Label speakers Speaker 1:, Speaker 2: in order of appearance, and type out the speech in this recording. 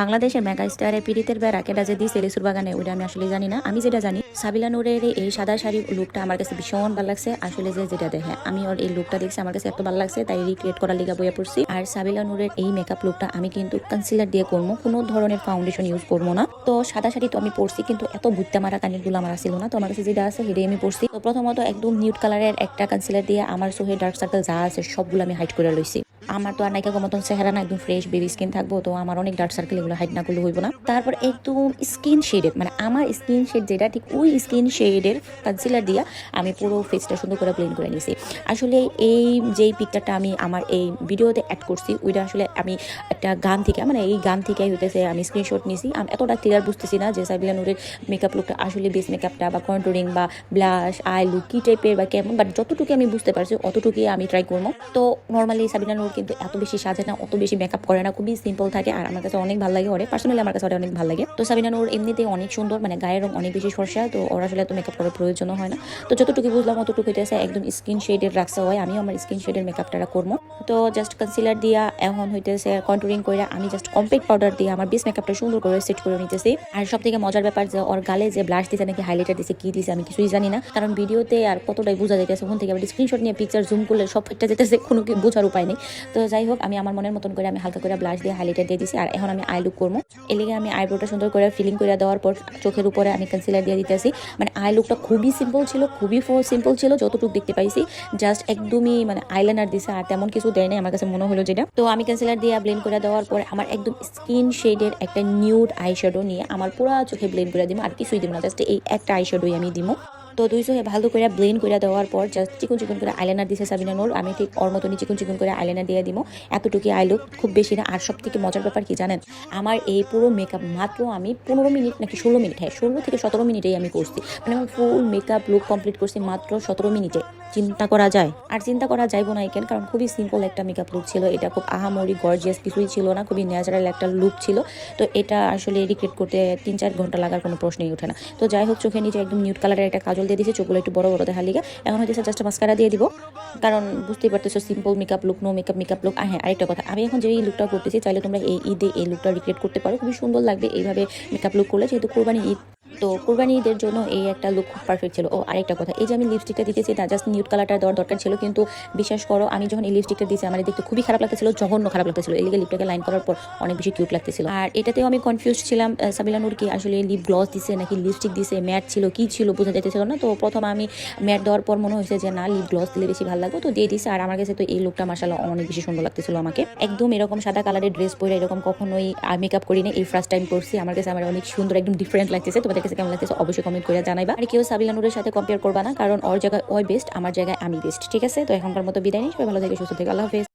Speaker 1: বাংলাদেশের মেগা স্টারের পীড়িতের বেড়া কেটা যে দিছে বাগানে ওটা আমি আসলে জানি না। আমি যেটা জানি, সাবিলা নূরের এই সাদা শাড়ি লুকটা আমার কাছে ভীষণ ভালো লাগছে। আসলে যে যেটা দেখে, আমি ওর এই লুকটা দেখছি, আমার কাছে এত ভালো লাগছে, তাই রিক্রিয়েট করার লিগা বইয়া পড়ছি। আর সাবিলা নূরের এই মেকআপ লুকটা আমি কিন্তু কনসিলার দিয়ে করব, কোনো ধরনের ফাউন্ডেশন ইউজ করব না। তো সাদা শাড়ি তো আমি পরছি, কিন্তু এত বুঝতে মারা কানেরগুলো আমার ছিল না। তো আমার কাছে যেটা আছে, সেটাই আমি পরছি। তো প্রথমত একদম নিউট কালারের একটা কনসিলার দিয়ে আমার চোখে ডার্ক সার্কেল যা আছে, সবগুলো আমি হাইট করে লইছি। আমার তো আর নায়িকা মতন চেহারা না, একদম ফ্রেশ বেবি স্কিন থাকব, তো আমার অনেক ডার্ক সার্কেল এগুলো হাইড না করলে হইব না। তারপর একদম স্কিন শেডের মানে আমার স্কিন শেড যেটা, ঠিক ওই স্কিন শেডের কনসিলার দিয়া আমি পুরো ফেসটা সুন্দর করে ব্লেন্ড করে নিয়েছি আসলে এই যেই পিকচারটা আমি আমার এই ভিডিওতে অ্যাড করছি, ওইটা আসলে আমি একটা গান থেকে মানে এই গান থেকে হইতেছে, আমি স্ক্রিনশট নিয়েছি আমি এতটা ক্লিয়ার বুঝতেছি না যে সাবিলা নুরের মেকআপ লুকটা আসলে বেস মেকআপটা বা কন্ট্রোলিং বা ব্লাশ আই লুক কী টাইপের বা কেমন বাট যতটুকু আমি বুঝতে পারছি, অতটুকুই আমি ট্রাই করব। তো নর্মালি সাবিনা নূর কিন্তু এত বেশি সাজে না, অত বেশি মেকআপ করে না, খুবই সিম্পল থাকে আর আমার কাছে অনেক ভালো লাগে ওরে। পার্সোনালি আমার কাছে ওটা অনেক ভালো লাগে তো সাবিনা নূর এমনিতে অনেক সুন্দর মানে গায়ের রং অনেক বেশি সরষা, তো ওরা আসলে এত মেকআপ করার প্রয়োজন হয় না। তো যতটুকু বুঝলাম অতটুকু হইতেছে একদম স্কিন শেডের রাখছে হয় আমিও আমার স্কিন শেডের মেকআপটা করব। তো জাস্ট কনসিলার দিয়া এখন হইতেছে কন্ট্রোলিং করে আমি জাস্ট কমপ্লিট পাউডার দিয়ে আমার বেস মেকআপটা সুন্দর করে সেট করে নিতেছি। আর সব থেকে মজার ব্যাপার যে ওর গালে যে ব্লাশ দিছে নাকি হাইলাইটার দিছে, কি দিছে আমি কিছুই জানি না। কারণ ভিডিওতে আর কতটাই বোঝা যাইতেছে ওখান থেকে আবার স্ক্রিনশট নিয়ে পিকচার জুম করলে সব ফিটটা যেতেছে, কোনো কি বোঝার উপায় নেই। তো যাই হোক, আমি আমার মনের মতন করে আমি হালকা করে ব্লাশ দিয়ে হাইলাইটার দিয়ে দিছি আর এখন আমি আই লুক করব। এলিগে আমি আইব্রোটা সুন্দর করে ফিলিং করে দেওয়ার পর চোখের উপরে আমি কনসিলার দিয়ে দিতেছি। মানে আই লুকটা খুবই সিম্পল ছিল, খুবই সিম্পল ছিল, যতটুকু দেখতে পাইছি। জাস্ট একদমই মানে আইলাইনার দিছে আর তেমন কিছু দেয় নাই, আমার কাছে মনে হলো যেটা। তো আমি কনসিলার দিয়ে ব্লেন্ড করে দেওয়ার পর আমার একদম স্কিন শেডের একটা নিউড আই নিয়ে আমার পুরো চোখে ব্লেন্ড করে দিব, আর কিছুই দিব না জাস্ট এই একটা আই আমি দিব। তো দুই চোখে ভালো করে ব্লেন্ড করে দেওয়ার পর জাস্ট চিকন চিকন করে আইলাইনার দিছে সাবিনা নোর। আমি ঠিক ওর মতনই চিকন চিকন করে আইলাইনার দিয়ে দিব এতটুকু আই লুক খুব বেশি না। আর সব থেকে মজার ব্যাপার কি জানেন? আমার এই পুরো মেকআপ মাত্র আমি পনেরো মিনিট নাকি ষোলো মিনিট হ্যাঁ ষোলো থেকে সতেরো মিনিটেই আমি করছি। মানে আমার ফুল মেকআপ লুক কমপ্লিট করছি মাত্র সতেরো মিনিটে। চিন্তা করা যায়। আর চিন্তা করা যাইব না কেন কারণ খুবই সিম্পল একটা মেকআপ লুক ছিল। এটা খুব আহামরি গর্জিয়াস কিছুই ছিল না, খুবই ন্যাচারাল একটা লুক ছিল। তো এটা আসলে রিক্রিয়েট করতে তিন চার ঘণ্টা লাগার কোনো প্রশ্নই ওঠে না। তো যাই হোক চোখে নিচে একদম নিউট কালারের একটা কাজল দিয়ে দিয়েছি, চোখগুলো একটু বড় বড় দেখা লিগা। এখন হচ্ছে জাস্ট মাস্কারা দিয়ে দিব। কারণ বুঝতেই পারতেছো simple makeup look no makeup makeup look হ্যাঁ আরেকটা কথা, আমি এখন যে এই লুকটা করতেছি, চাইলে তোমরা এই ঈদে এই লুকটা রিক্রিয়েট করতে পারো। খুবই সুন্দর লাগবে এইভাবে মেকআপ লুক করলে। যেহেতু কোরবানি ঈদ তো কোরবানি ঈদের জন্য এই একটা লুক খুব পারফেক্ট ছিল। ও আরেকটা কথা এই যে আমি লিপস্টিকটা দিতেছি তা জাস্ট নিউট কালারটা দেওয়ার দরকার ছিল কিন্তু বিশ্বাস করো আমি যখন এই লিপস্টিকটা দিয়েছি আমার দেখতে খুবই খারাপ লাগতেছিল জঘন্য খারাপ লাগতেছিল। এই লিগে লিপটাকে লাইন করার পর অনেক বেশি কিউট লাগতেছিল। আর এটাতেও আমি কনফিউজ ছিলাম আহ, সাবিলা নূর কি আসলে লিপ গ্লস দিছে নাকি লিপস্টিক দিছে ম্যাট ছিল কি ছিল বোঝা যাইতেছিল না। তো প্রথম আমি ম্যাট দেওয়ার পর মনে হয়েছে যে না লিপ গ্লস দিলে বেশি ভালো লাগবে তো দিয়ে দিছে। আর আমার কাছে তো এই লুকটা মাসাল্লাহ অনেক বেশি সুন্দর লাগতেছিল আমাকে। একদম এরকম সাদা কালারের ড্রেস পরে এরকম কখনোই মেকআপ করি না এই ফার্স্ট টাইম করছি আমার কাছে আমার অনেক সুন্দর একদম ডিফারেন্ট লাগতেছে। তোমাদের কাছে কেমন লাগতেছে অবশ্যই কমেন্ট করে জানাইবা। আর কেউ সাবিলা নূরের সাথে কম্পেয়ার করবা না, কারণ ওর জায়গায় ওই বেস্ট আমার জায়গায় আমি বেস্ট ঠিক আছে? তো এখনকার মতো বিদায় নিই, সবাই ভালো থেকে সুস্থ থেকে আল্লাহ হাফেজ।